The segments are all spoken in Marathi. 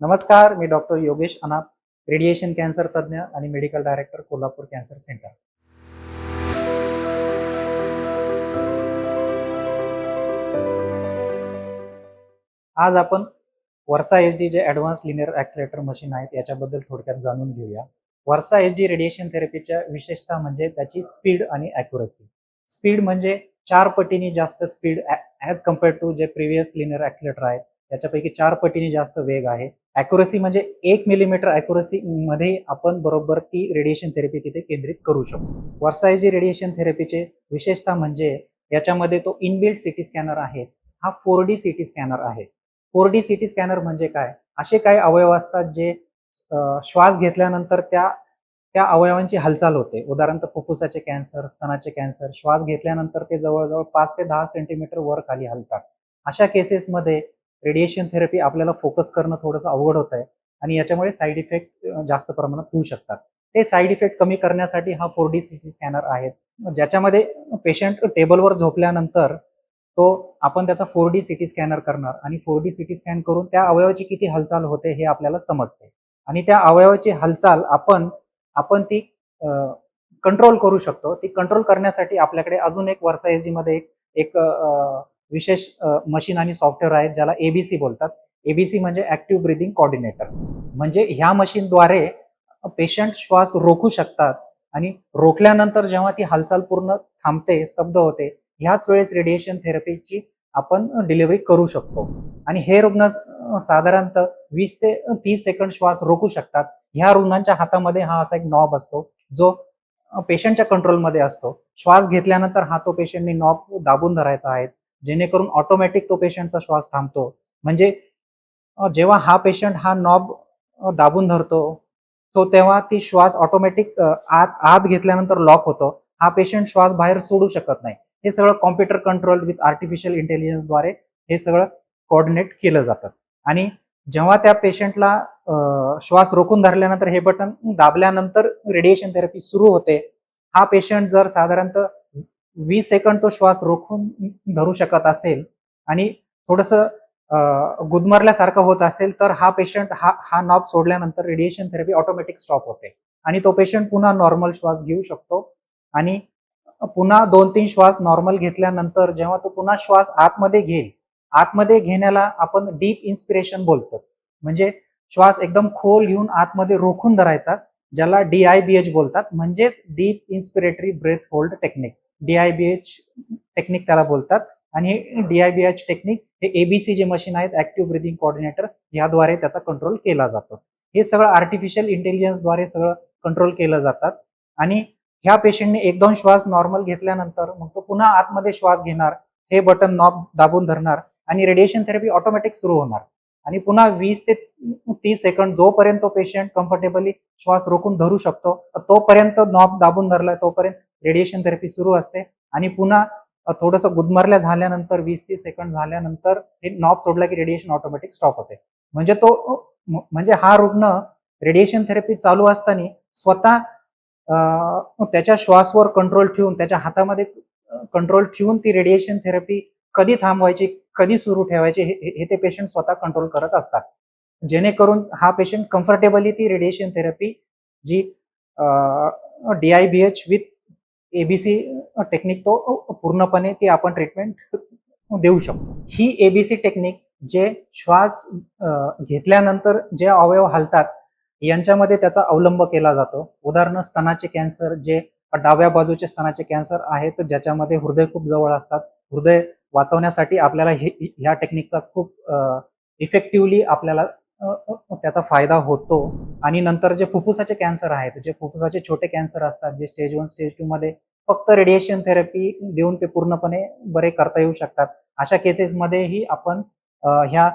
नमस्कार मी डॉक्टर योगेश अनाप रेडिएशन कॅन्सर तज्ज्ञ आणि medical director Kolhapur cancer centre. आज आपण वर्षा एच डी जे ॲडव्हान्स लिनियर ॲक्सिलेटर मशीन आहेत याच्याबद्दल थोडक्यात जाणून घेऊया. वर्सा एच डी रेडिएशन थेरपीच्या विशेषता म्हणजे त्याची स्पीड आणि ॲक्युरसी स्पीड म्हणजे चार पटीने जास्त स्पीड ॲज कम्पेअर्ड टू जे प्रिव्हियस लिनियर ॲक्सिलेटर आहेत याच्यापैकी चार पटीने जास्त वेग आहे. अॅक्युरसी म्हणजे एक मिलीमीटर अॅक्युरसी मध्ये आपण बरोबर ती रेडिएशन थेरपी तिथे केंद्रित करू शकतो. वर्सायजी रेडिएशन थेरपीचे विशेषता म्हणजे याच्यामध्ये तो इनबिल्ट सिटी स्कॅनर आहे. हा फोर डी सिटी स्कॅनर आहे. फोर डी सिटी स्कॅनर म्हणजे काय? असे काही अवयव असतात जे श्वास घेतल्यानंतर त्या त्या अवयवांची हालचाल होते. उदाहरणार्थ फुफ्फुसाचे कॅन्सर स्तनाचे कॅन्सर श्वास घेतल्यानंतर ते जवळजवळ पाच ते दहा सेंटीमीटर वर खाली हलतात. अशा केसेसमध्ये रेडिएशन थेरपी आपल्याला फोकस करणं थोडंसं अवघड होत आहे. आणि याच्यामुळे साईड इफेक्ट जास्त प्रमाणात होऊ शकतात. ते साईड इफेक्ट कमी करण्यासाठी हा फोर डी सिटी स्कॅनर आहे ज्याच्यामध्ये पेशंट टेबलवर झोपल्यानंतर तो आपण त्याचा फोर डी सिटी स्कॅनर करणार. आणि फोर डी सिटी स्कॅन करून त्या अवयवाची किती हालचाल होते हे आपल्याला समजते. आणि त्या अवयवाची हालचाल आपण आपण ती कंट्रोल करू शकतो. ती कंट्रोल करण्यासाठी आपल्याकडे अजून एक वर्षा एस डी मध्ये एक एक विशेष मशीन आणि सॉफ्टवेअर आहेत ज्याला एबीसी बोलतात. एबीसी म्हणजे ऍक्टिव्ह ब्रिदिंग कॉर्डिनेटर म्हणजे ह्या मशीनद्वारे पेशंट श्वास रोखू शकतात आणि रोखल्यानंतर जेव्हा ती हालचाल पूर्ण थांबते स्तब्ध होते ह्याच वेळेस रेडिएशन थेरपीची आपण डिलिव्हरी करू शकतो. आणि हे रुग्ण साधारणतः वीस ते तीस सेकंड श्वास रोखू शकतात. ह्या रुग्णांच्या हातामध्ये हा असा एक नॉब असतो जो पेशंटच्या कंट्रोलमध्ये असतो. श्वास घेतल्यानंतर हा तो पेशंटने नॉब दाबून धरायचा आहे. जेणेकरून ऑटोमॅटिक तो पेशंटचा श्वास थांबतो. म्हणजे जेव्हा हा पेशंट हा नॉब दाबून धरतो तो तेव्हा ती श्वास ऑटोमॅटिक आत आत घेतल्यानंतर लॉक होतो. हा पेशंट श्वास बाहेर सोडू शकत नाही. हे सगळं कॉम्प्युटर कंट्रोल विथ आर्टिफिशियल इंटेलिजन्सद्वारे हे सगळं कोऑर्डिनेट केलं जातं. आणि जेव्हा त्या पेशंटला श्वास रोखून धरल्यानंतर हे बटन दाबल्यानंतर रेडिएशन थेरपी सुरू होते. हा पेशंट जर साधारणतः वीस सेकंड तो श्वास रोखून धरू शकत असेल आणि थोडस गुदमरल्यासारखं होत असेल तर हा पेशंट हा हा नॉब सोडल्यानंतर रेडिएशन थेरपी ऑटोमॅटिक स्टॉप होते. आणि तो पेशंट पुन्हा नॉर्मल श्वास घेऊ शकतो. आणि पुन्हा दोन तीन श्वास नॉर्मल घेतल्यानंतर जेव्हा तो पुन्हा श्वास आतमध्ये घेईल आतमध्ये घेण्याला आपण डीप इन्स्पिरेशन बोलतो. म्हणजे श्वास एकदम खोल घेऊन आतमध्ये रोखून धरायचा ज्याला डी आय बी एच बोलतात. म्हणजेच deep inspiratory breath hold technique DIBH technique त्याला बोलतात. आणि हे डीआयबीएच टेक्निक हे एबीसी जे मशीन आहेत ऍक्टिव्ह ब्रिदिंग कोऑर्डिनेटर याद्वारे त्याचा कंट्रोल केला जातो. हे सगळं आर्टिफिशियल इंटेलिजन्सद्वारे सगळं कंट्रोल केलं जातात. आणि ह्या पेशंटने एक दोन श्वास नॉर्मल घेतल्यानंतर मग तो पुन्हा आतमध्ये श्वास घेणार हे बटन नॉब दाबून धरणार आणि रेडिएशन थेरपी ऑटोमॅटिक सुरू होणार. आणि पुन्हा वीस ते तीस सेकंड जोपर्यंत तो पेशंट कम्फर्टेबली श्वास रोखून धरू शकतो तोपर्यंत नॉब दाबून धरलाय तोपर्यंत रेडिएशन थेरपी सुरू असते. आणि पुन्हा थोडस गुदमरल्या झाल्यानंतर वीस तीस सेकंड झाल्यानंतर हे नॉब सोडला की रेडिएशन ऑटोमॅटिक स्टॉप होते. म्हणजे तो म्हणजे हा रुग्ण रेडिएशन थेरपी चालू असताना स्वतः त्याच्या श्वासवर कंट्रोल ठेवून त्याच्या हातामध्ये कंट्रोल ठेवून ती रेडिएशन थेरपी कधी थांबवायची कधी सुरू ठेवायची हे हे- ते पेशंट स्वतः कंट्रोल करत असतात. जेणेकरून हा पेशंट कम्फर्टेबली ती radiation therapy G D I B H with ABC technique तो पूर्णपणे ती आपण ट्रीटमेंट देऊ शकतो. ही एबीसी टेक्निक जे श्वास घेतल्यानंतर जे अवयव हालतात यांच्यामध्ये त्याचा अवलंब केला जातो. उदाहरण स्तनाचे कॅन्सर जे डाव्या बाजूचे स्तनाचे कॅन्सर आहेत ज्याच्यामध्ये हृदय खूप जवळ असतात. हृदय वाचवण्यासाठी आपल्याला हे ह्या टेक्निकचा खूप इफेक्टिव्हली आपल्याला त्याचा फायदा होतो. आणि नंतर जे फुफ्फुसाचे कॅन्सर आहेत जे फुफ्फुसाचे छोटे कॅन्सर असतात जे स्टेज वन स्टेज टू मध्ये फक्त रेडिएशन थेरपी देऊन ते पूर्णपणे बरे करता येऊ शकतात. अशा केसेसमध्येही आपण ह्या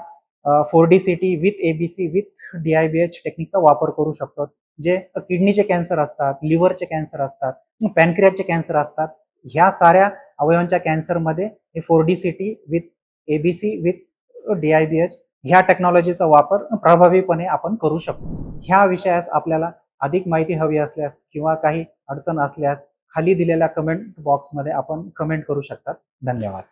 four D C T with ABC with H टेक्निकचा वापर करू शकतो. जे किडनीचे कॅन्सर असतात लिव्हरचे कॅन्सर असतात पॅनक्रियाचे कॅन्सर असतात ह्या साऱ्या अवयवांच्या कॅन्सरमध्ये हे four D C T with ABC with H ह्या टेक्नॉलॉजीचा वापर प्रभावीपणे आपण करू शकतो. ह्या विषयास आपल्याला अधिक माहिती हवी असल्यास किंवा काही अडचण असल्यास खाली दिलेल्या कमेंट बॉक्समध्ये आपण कमेंट करू शकतात धन्यवाद.